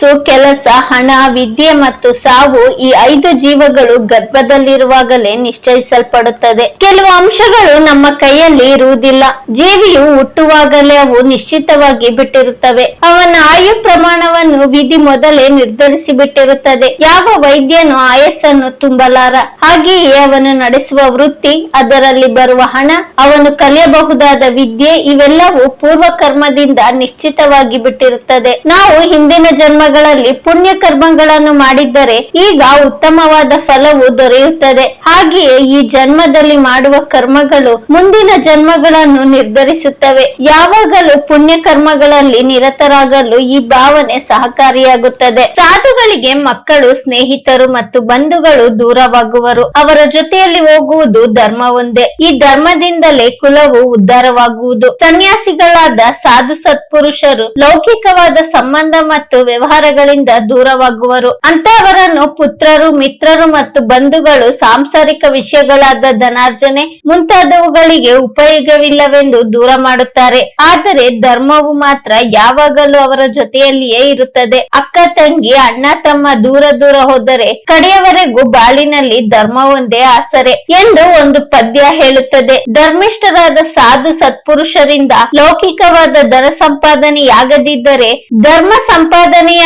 ಆಯಸ್ಸು ಕೆಲಸ, ಹಣ, ವಿದ್ಯೆ ಮತ್ತು ಸಾವು ಈ ಐದು ಜೀವಗಳು ಗರ್ಭದಲ್ಲಿರುವಾಗಲೇ ನಿಶ್ಚಯಿಸಲ್ಪಡುತ್ತದೆ. ಕೆಲವು ಅಂಶಗಳು ನಮ್ಮ ಕೈಯಲ್ಲಿ ಇರುವುದಿಲ್ಲ. ಜೀವಿಯು ಹುಟ್ಟುವಾಗಲೇ ಅವು ನಿಶ್ಚಿತವಾಗಿ ಬಿಟ್ಟಿರುತ್ತವೆ. ಅವನ ಆಯು ಪ್ರಮಾಣವನ್ನು ವಿಧಿ ಮೊದಲೇ ನಿರ್ಧರಿಸಿ ಬಿಟ್ಟಿರುತ್ತದೆ ಯಾವ ವೈದ್ಯನು ಆಯಸ್ಸನ್ನು ತುಂಬಲಾರ? ಹಾಗೆಯೇ ಅವನು ನಡೆಸುವ ವೃತ್ತಿ, ಅದರಲ್ಲಿ ಬರುವ ಹಣ, ಅವನು ಕಲಿಯಬಹುದಾದ ವಿದ್ಯೆ, ಇವೆಲ್ಲವೂ ಪೂರ್ವ ಕರ್ಮದಿಂದ ನಿಶ್ಚಿತವಾಗಿ ಬಿಟ್ಟಿರುತ್ತದೆ. ನಾವು ಹಿಂದಿನ ಜನ್ಮಗಳಲ್ಲಿ ಪುಣ್ಯ ಕರ್ಮಗಳನ್ನು ಮಾಡಿದ್ದರೆ ಈಗ ಉತ್ತಮವಾದ ಫಲವು ದೊರೆಯುತ್ತದೆ. ಹಾಗೆಯೇ ಈ ಜನ್ಮದಲ್ಲಿ ಮಾಡುವ ಕರ್ಮಗಳು ಮುಂದಿನ ಜನ್ಮಗಳನ್ನು ನಿರ್ಧರಿಸುತ್ತವೆ. ಯಾವಾಗಲೂ ಪುಣ್ಯ ಕರ್ಮಗಳಲ್ಲಿ ನಿರತರಾಗಲು ಈ ಭಾವನೆ ಸಹಕಾರಿಯಾಗುತ್ತದೆ. ಸಾಧುಗಳಿಗೆ ಮಕ್ಕಳು, ಸ್ನೇಹಿತರು ಮತ್ತು ಬಂಧುಗಳು ದೂರವಾಗುವರು. ಅವರ ಜೊತೆಯಲ್ಲಿ ಹೋಗುವುದು ಧರ್ಮ ಒಂದೇ. ಈ ಧರ್ಮದಿಂದಲೇ ಕುಲವು ಉದ್ಧಾರವಾಗುವುದು. ಸನ್ಯಾಸಿಗಳಾದ ಸಾಧು ಸತ್ಪುರುಷರು ಲೌಕಿಕವಾದ ಸಂಬಂಧ ಮತ್ತು ವ್ಯವಹಾರಗಳಿಂದ ದೂರವಾಗುವರು. ಅಂತಹವರನ್ನು ಪುತ್ರರು, ಮಿತ್ರರು ಮತ್ತು ಬಂಧುಗಳು, ಸಾಂಸಾರಿಕ ವಿಷಯಗಳಾದ ಧನಾರ್ಜನೆ ಮುಂತಾದವುಗಳಿಗೆ ಉಪಯೋಗವಿಲ್ಲವೆಂದು ದೂರ ಮಾಡುತ್ತಾರೆ. ಆದರೆ ಧರ್ಮವು ಮಾತ್ರ ಯಾವಾಗಲೂ ಅವರ ಜೊತೆಯಲ್ಲಿಯೇ ಇರುತ್ತದೆ. ಅಕ್ಕ, ತಂಗಿ, ಅಣ್ಣ ತಮ್ಮ ದೂರ ದೂರ ಹೋದರೆ ಕಡೆಯವರೆಗೂ ಬಾಳಿನಲ್ಲಿ ಧರ್ಮ ಒಂದೇ ಆಸರೆ ಎಂದು ಒಂದು ಪದ್ಯ ಹೇಳುತ್ತದೆ. ಧರ್ಮಿಷ್ಠರಾದ ಸಾಧು ಸತ್ಪುರುಷರಿಂದ ಲೌಕಿಕವಾದ ಧನ ಸಂಪಾದನೆಯಾಗದಿದ್ದರೆ ಧರ್ಮ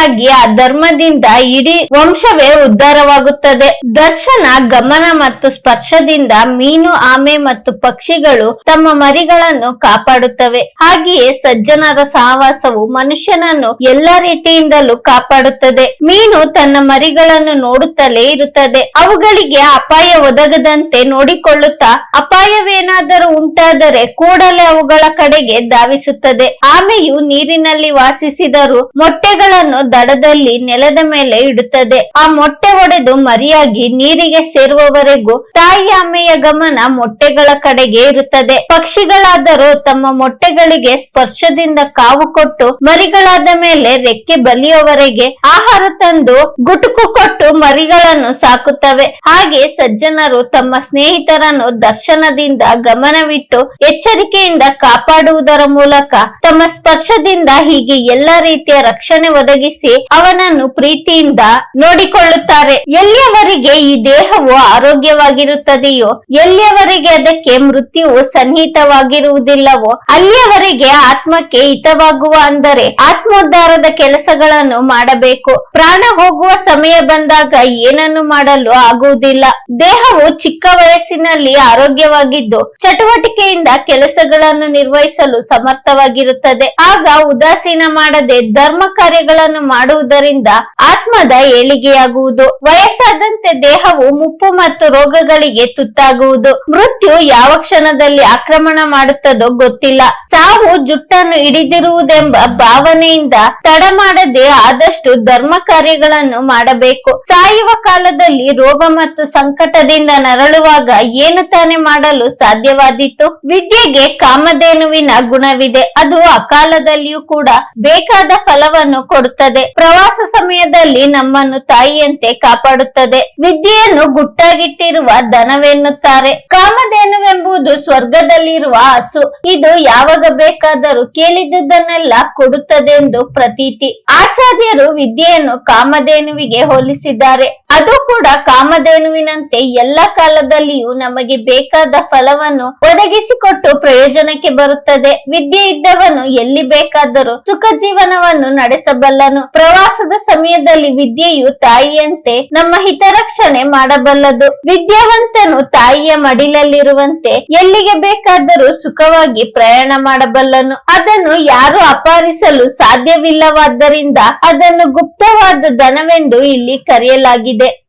ಸಂಪಾದನೆಯಾಗಿ ಆ ಧರ್ಮದಿಂದ ಇಡೀ ವಂಶವೇ ಉದ್ಧಾರವಾಗುತ್ತದೆ. ದರ್ಶನ, ಗಮನ ಮತ್ತು ಸ್ಪರ್ಶದಿಂದ ಮೀನು, ಆಮೆ ಮತ್ತು ಪಕ್ಷಿಗಳು ತಮ್ಮ ಮರಿಗಳನ್ನು ಕಾಪಾಡುತ್ತವೆ. ಹಾಗೆಯೇ ಸಜ್ಜನರ ಸಹವಾಸವು ಮನುಷ್ಯನನ್ನು ಎಲ್ಲಾ ರೀತಿಯಿಂದಲೂ ಕಾಪಾಡುತ್ತದೆ. ಮೀನು ತನ್ನ ಮರಿಗಳನ್ನು ನೋಡುತ್ತಲೇ ಇರುತ್ತದೆ. ಅವುಗಳಿಗೆ ಅಪಾಯ ಒದಗದಂತೆ ನೋಡಿಕೊಳ್ಳುತ್ತಾ ಅಪಾಯವೇನಾದರೂ ಉಂಟಾದರೆ ಕೂಡಲೇ ಅವುಗಳ ಕಡೆಗೆ ಧಾವಿಸುತ್ತದೆ. ಆಮೆಯು ನೀರಿನಲ್ಲಿ ವಾಸಿಸಿದರೂ ಮೊಟ್ಟೆಗಳನ್ನು ದಡದಲ್ಲಿ ನೆಲದ ಮೇಲೆ ಇಡುತ್ತದೆ. ಆ ಮೊಟ್ಟೆ ಒಡೆದು ಮರಿಯಾಗಿ ನೀರಿಗೆ ಸೇರುವವರೆಗೂ ತಾಯಿ ಆಮೆಯ ಗಮನ ಮೊಟ್ಟೆಗಳ ಕಡೆಗೆ ಇರುತ್ತದೆ. ಪಕ್ಷಿಗಳಾದರೂ ತಮ್ಮ ಮೊಟ್ಟೆಗಳಿಗೆ ಸ್ಪರ್ಶದಿಂದ ಕಾವು ಕೊಟ್ಟು ಮರಿಗಳಾದ ಮೇಲೆ ರೆಕ್ಕೆ ಬಲಿಯುವವರೆಗೆ ಆಹಾರ ತಂದು ಗುಟುಕು ಕೊಟ್ಟು ಮರಿಗಳನ್ನು ಸಾಕುತ್ತವೆ. ಹಾಗೆ ಸಜ್ಜನರು ತಮ್ಮ ಸ್ನೇಹಿತರನ್ನು ದರ್ಶನದಿಂದ ಗಮನವಿಟ್ಟು ಎಚ್ಚರಿಕೆಯಿಂದ ಕಾಪಾಡುವುದರ ಮೂಲಕ ತಮ್ಮ ಸ್ಪರ್ಶದಿಂದ ಹೀಗೆ ಎಲ್ಲಾ ರೀತಿಯ ರಕ್ಷಣೆ ಒದಗಿಸಿ ಅವನನ್ನು ಪ್ರೀತಿಯಿಂದ ನೋಡಿಕೊಳ್ಳುತ್ತಾರೆ. ಎಲ್ಲಿಯವರೆಗೆ ಈ ದೇಹವು ಆರೋಗ್ಯವಾಗಿರುತ್ತದೆಯೋ, ಎಲ್ಲಿಯವರೆಗೆ ಅದಕ್ಕೆ ಮೃತ್ಯುವು ಸನ್ನಿಹಿತವಾಗಿರುವುದಿಲ್ಲವೋ, ಅಲ್ಲಿಯವರೆಗೆ ಆತ್ಮಕ್ಕೆ ಹಿತವಾಗುವ ಅಂದರೆ ಆತ್ಮೋದ್ಧಾರದ ಕೆಲಸಗಳನ್ನು ಮಾಡಬೇಕು. ಪ್ರಾಣ ಹೋಗುವ ಸಮಯ ಬಂದಾಗ ಏನನ್ನು ಮಾಡಲು ಆಗುವುದಿಲ್ಲ. ದೇಹವು ಚಿಕ್ಕ ವಯಸ್ಸಿನಲ್ಲಿ ಆರೋಗ್ಯವಾಗಿದ್ದು ಚಟುವಟಿಕೆಯಿಂದ ಕೆಲಸಗಳನ್ನು ನಿರ್ವಹಿಸಲು ಸಮರ್ಥವಾಗಿರುತ್ತದೆ. ಆಗ ಉದಾಸೀನ ಮಾಡದೆ ಧರ್ಮ ಕಾರ್ಯಗಳನ್ನು ಮಾಡುವುದರಿಂದ ಆತ್ಮದ ಏಳಿಗೆಯಾಗುವುದು. ವಯಸ್ಸಾದಂತೆ ದೇಹವು ಮುಪ್ಪು ಮತ್ತು ರೋಗಗಳಿಗೆ ತುತ್ತಾಗುವುದು. ಮೃತ್ಯು ಯಾವ ಕ್ಷಣದಲ್ಲಿ ಆಕ್ರಮಣ ಮಾಡುತ್ತದೋ ಗೊತ್ತಿಲ್ಲ. ಸಾವು ಜುಟ್ಟನ್ನು ಹಿಡಿದಿರುವುದೆಂಬ ಭಾವನೆಯಿಂದ ತಡ ಮಾಡದೆ ಆದಷ್ಟು ಧರ್ಮ ಕಾರ್ಯಗಳನ್ನು ಮಾಡಬೇಕು. ಸಾಯುವ ಕಾಲದಲ್ಲಿ ರೋಗ ಮತ್ತು ಸಂಕಟದಿಂದ ನರಳುವಾಗ ಏನು ತಾನೇ ಮಾಡಲು ಸಾಧ್ಯವಾದೀತು? ವಿದ್ಯೆಗೆ ಕಾಮಧೇನುವಿನ ಗುಣವಿದೆ. ಅದು ಅಕಾಲದಲ್ಲಿಯೂ ಕೂಡ ಬೇಕಾದ ಫಲವನ್ನು ಕೊಡುತ್ತದೆ. ಪ್ರವಾಸ ಸಮಯದಲ್ಲಿ ನಮ್ಮನ್ನು ತಾಯಿಯಂತೆ ಕಾಪಾಡುತ್ತದೆ. ವಿದ್ಯೆಯನ್ನು ಗುಟ್ಟಾಗಿಟ್ಟಿರುವ ದನವೆನ್ನುತ್ತಾರೆ. ಕಾಮಧೇನುವೆಂಬುದು ಸ್ವರ್ಗದಲ್ಲಿರುವ ಹಸು. ಇದು ಯಾವಾಗ ಬೇಕಾದರೂ ಕೇಳಿದ್ದುದನ್ನೆಲ್ಲ ಕೊಡುತ್ತದೆಂದು ಪ್ರತೀತಿ. ಆಚಾರ್ಯರು ವಿದ್ಯೆಯನ್ನು ಕಾಮಧೇನುವಿಗೆ ಹೋಲಿಸಿದ್ದಾರೆ. ಅದು ಕೂಡ ಕಾಮಧೇನುವಿನಂತೆ ಎಲ್ಲ ಕಾಲದಲ್ಲಿಯೂ ನಮಗೆ ಬೇಕಾದ ಫಲವನ್ನು ಒದಗಿಸಿಕೊಟ್ಟು ಪ್ರಯೋಜನಕ್ಕೆ ಬರುತ್ತದೆ. ವಿದ್ಯೆ ಇದ್ದವನು ಎಲ್ಲಿ ಬೇಕಾದರೂ ಸುಖ ಜೀವನವನ್ನು ನಡೆಸಬಲ್ಲನು. ಪ್ರವಾಸದ ಸಮಯದಲ್ಲಿ ವಿದ್ಯೆಯು ತಾಯಿಯಂತೆ ನಮ್ಮ ಹಿತರಕ್ಷಣೆ ಮಾಡಬಲ್ಲದು. ವಿದ್ಯಾವಂತನು ತಾಯಿಯ ಮಡಿಲಲ್ಲಿರುವಂತೆ ಎಲ್ಲಿಗೆ ಬೇಕಾದರೂ ಸುಖವಾಗಿ ಪ್ರಯಾಣ ಮಾಡಬಲ್ಲನು. ಅದನ್ನು ಯಾರು ಅಪಹರಿಸಲು ಸಾಧ್ಯವಿಲ್ಲವಾದ್ದರಿಂದ ಅದನ್ನು ಗುಪ್ತವಾದ ಧನವೆಂದು ಇಲ್ಲಿ ಕರೆಯಲಾಗಿದೆ.